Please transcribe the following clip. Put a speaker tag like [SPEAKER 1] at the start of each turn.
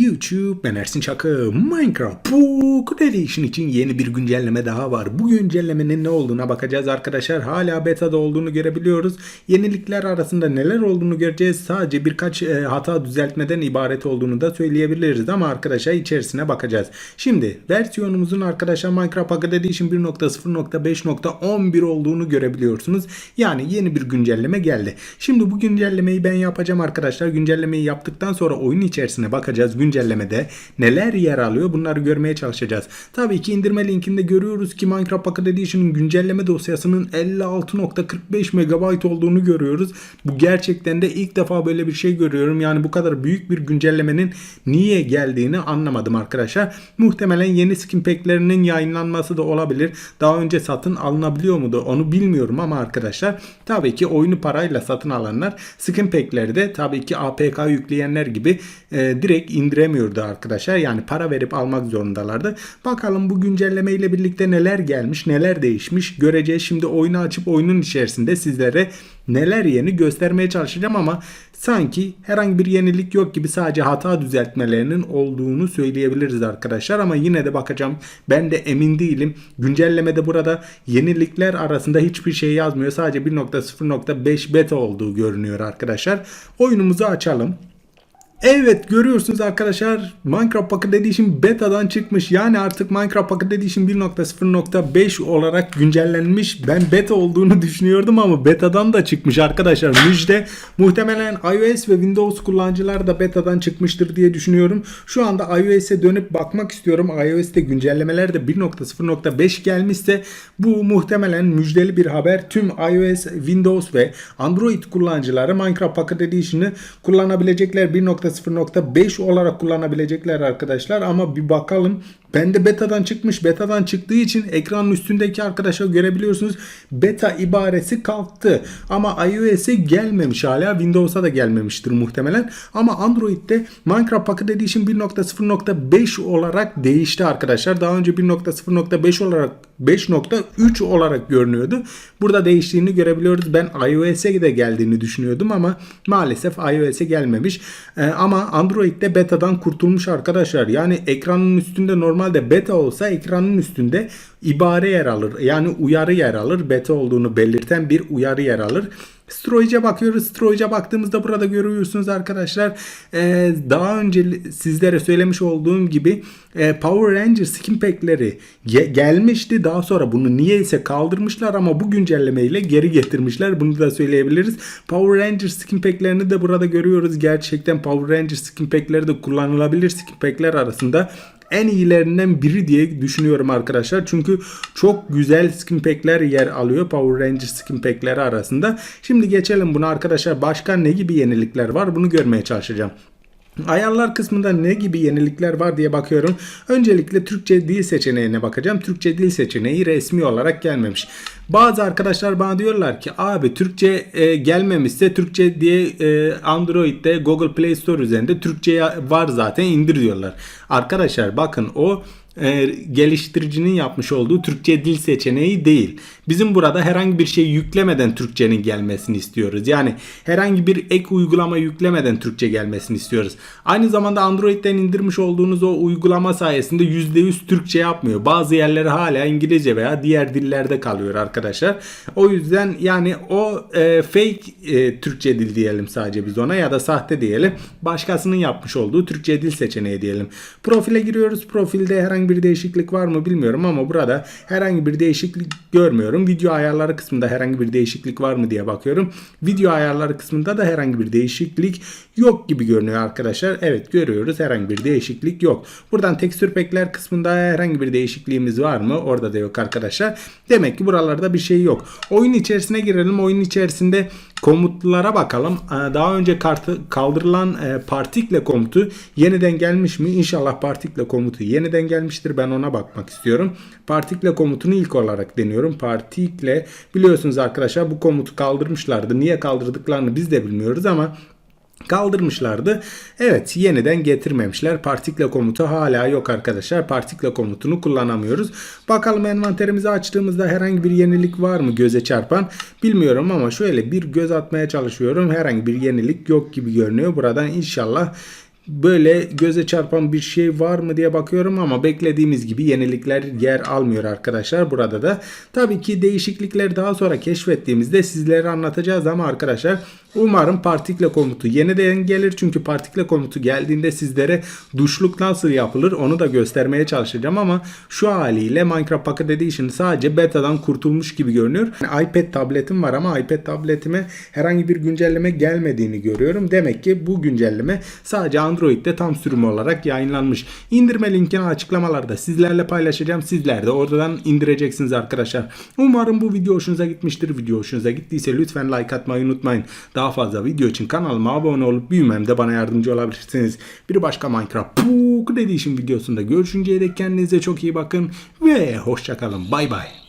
[SPEAKER 1] YouTube ben Ersin Çakı Minecraft Book Edition için yeni bir güncelleme daha var. Bu güncellemenin ne olduğuna bakacağız arkadaşlar. Hala beta'da olduğunu görebiliyoruz. Yenilikler arasında neler olduğunu göreceğiz. Sadece birkaç e, hata düzeltmeden ibaret olduğunu da söyleyebiliriz ama arkadaşlar içerisine bakacağız. Şimdi versiyonumuzun arkadaşlar Minecraft Pocket Edition 1.0.5.11 olduğunu görebiliyorsunuz. Yani yeni bir güncelleme geldi. Şimdi bu güncellemeyi ben yapacağım arkadaşlar. Güncellemeyi yaptıktan sonra oyun içerisine bakacağız. Güncellemede neler yer alıyor bunları görmeye çalışacağız. Tabii ki indirme linkinde görüyoruz ki Minecraft Pocket Edition'ın güncelleme dosyasının 56.45 MB olduğunu görüyoruz. Bu gerçekten de ilk defa böyle bir şey görüyorum. Yani bu kadar büyük bir güncellemenin niye geldiğini anlamadım arkadaşlar. Muhtemelen yeni skin pack'lerinin yayınlanması da olabilir. Daha önce satın alınabiliyor muydu onu bilmiyorum ama arkadaşlar tabii ki oyunu parayla satın alanlar skin pack'leri de tabii ki APK yükleyenler gibi e, direkt indiremiyordu arkadaşlar. Yani para verip almak zorundalardı. Bakalım bu güncelleme ile birlikte neler gelmiş, neler değişmiş göreceğiz. Şimdi oyunu açıp oyunun içerisinde sizlere neler yeni göstermeye çalışacağım ama sanki herhangi bir yenilik yok gibi sadece hata düzeltmelerinin olduğunu söyleyebiliriz arkadaşlar ama yine de bakacağım. Ben de emin değilim. Güncellemede burada yenilikler arasında hiçbir şey yazmıyor. Sadece 1.0.5 beta olduğu görünüyor arkadaşlar. Oyunumuzu açalım. Evet görüyorsunuz arkadaşlar Minecraft Pocket Edition betadan çıkmış. Yani artık Minecraft Pocket Edition 1.0.5 olarak güncellenmiş. Ben beta olduğunu düşünüyordum ama betadan da çıkmış arkadaşlar. Müjde muhtemelen iOS ve Windows kullanıcılar da betadan çıkmıştır diye düşünüyorum. Şu anda iOS'e dönüp bakmak istiyorum. iOS'te güncellemeler de 1.0.5 gelmişse bu muhtemelen müjdeli bir haber. Tüm iOS, Windows ve Android kullanıcıları Minecraft Pocket Edition'ı kullanabilecekler 1.0.5 olarak kullanabilecekler arkadaşlar ama bir bakalım. Bende betadan çıkmış. Betadan çıktığı için ekranın üstündeki arkadaşlar görebiliyorsunuz. Beta ibaresi kalktı. Ama iOS'e gelmemiş hala. Windows'a da gelmemiştir muhtemelen. Ama Android'de Minecraft Pocket Edition 1.0.5 olarak değişti arkadaşlar. Daha önce 1.0.5 olarak 5.3 olarak görünüyordu. Burada değiştiğini görebiliyoruz. Ben iOS'e de geldiğini düşünüyordum ama maalesef iOS'e gelmemiş. Ee, ama Android'de betadan kurtulmuş arkadaşlar. Yani ekranın üstünde normalde beta olsa ekranın üstünde ibare yer alır. Yani uyarı yer alır. Beta olduğunu belirten bir uyarı yer alır. Storage'e bakıyoruz. Storage'e baktığımızda burada görüyorsunuz arkadaşlar. Ee, daha önce sizlere söylemiş olduğum gibi e, Power Ranger skin pack'leri ge- gelmişti. Daha sonra bunu niyeyse kaldırmışlar ama bu güncellemeyle geri getirmişler. Bunu da söyleyebiliriz. Power Ranger skin pack'lerini de burada görüyoruz. Gerçekten Power Ranger skin pack'leri de kullanılabilir skin pack'ler arasında en iyilerinden biri diye düşünüyorum arkadaşlar. Çünkü çok güzel skin pack'ler yer alıyor Power Ranger skin pack'leri arasında. Şimdi geçelim buna arkadaşlar. Başka ne gibi yenilikler var bunu görmeye çalışacağım. Ayarlar kısmında ne gibi yenilikler var diye bakıyorum. Öncelikle Türkçe dil seçeneğine bakacağım. Türkçe dil seçeneği resmi olarak gelmemiş. Bazı arkadaşlar bana diyorlar ki abi Türkçe e, gelmemişse Türkçe diye e, Android'de Google Play Store üzerinde Türkçe var zaten indir diyorlar. Arkadaşlar bakın o geliştiricinin yapmış olduğu Türkçe dil seçeneği değil. Bizim burada herhangi bir şey yüklemeden Türkçenin gelmesini istiyoruz. Yani herhangi bir ek uygulama yüklemeden Türkçe gelmesini istiyoruz. Aynı zamanda Android'den indirmiş olduğunuz o uygulama sayesinde %100 Türkçe yapmıyor. Bazı yerleri hala İngilizce veya diğer dillerde kalıyor arkadaşlar. O yüzden yani o e, fake e, Türkçe dil diyelim sadece biz ona ya da sahte diyelim. Başkasının yapmış olduğu Türkçe dil seçeneği diyelim. Profile giriyoruz. Profilde herhangi bir değişiklik var mı bilmiyorum ama burada herhangi bir değişiklik görmüyorum. Video ayarları kısmında herhangi bir değişiklik var mı diye bakıyorum. Video ayarları kısmında da herhangi bir değişiklik yok gibi görünüyor arkadaşlar. Evet görüyoruz herhangi bir değişiklik yok. Buradan tekstür pack'ler kısmında herhangi bir değişikliğimiz var mı? Orada da yok arkadaşlar. Demek ki buralarda bir şey yok. Oyun içerisine girelim. Oyun içerisinde komutlara bakalım. Ee, Daha önce kartı kaldırılan e, partikle komutu yeniden gelmiş mi? İnşallah partikle komutu yeniden gelmiştir. Ben ona bakmak istiyorum. Partikle komutunu ilk olarak deniyorum. Partikle biliyorsunuz arkadaşlar bu komutu kaldırmışlardı. Niye kaldırdıklarını biz de bilmiyoruz ama kaldırmışlardı. Evet yeniden getirmemişler. Partikle komutu hala yok arkadaşlar. Partikle komutunu kullanamıyoruz. Bakalım envanterimizi açtığımızda herhangi bir yenilik var mı göze çarpan? Bilmiyorum ama şöyle bir göz atmaya çalışıyorum. Herhangi bir yenilik yok gibi görünüyor. Buradan inşallah böyle göze çarpan bir şey var mı diye bakıyorum ama beklediğimiz gibi yenilikler yer almıyor arkadaşlar burada da. Tabii ki değişiklikleri daha sonra keşfettiğimizde sizlere anlatacağız ama arkadaşlar umarım partikle komutu yeniden gelir. Çünkü partikle komutu geldiğinde sizlere duşluk nasıl yapılır onu da göstermeye çalışacağım ama şu haliyle Minecraft Pocket Edition sadece betadan kurtulmuş gibi görünüyor. Yani iPad tabletim var ama iPad tabletime herhangi bir güncelleme gelmediğini görüyorum. Demek ki bu güncelleme sadece Android'de tam sürüm olarak yayınlanmış. İndirme linkini açıklamalarda sizlerle paylaşacağım. Sizler de oradan indireceksiniz arkadaşlar. Umarım bu video hoşunuza gitmiştir. Video hoşunuza gittiyse lütfen like atmayı unutmayın. Daha fazla video için kanalıma abone olup büyümemde bana yardımcı olabilirsiniz. Bir başka Minecraft Pocket Edition videosunda görüşünceye dek kendinize çok iyi bakın ve hoşçakalın. Bay bay.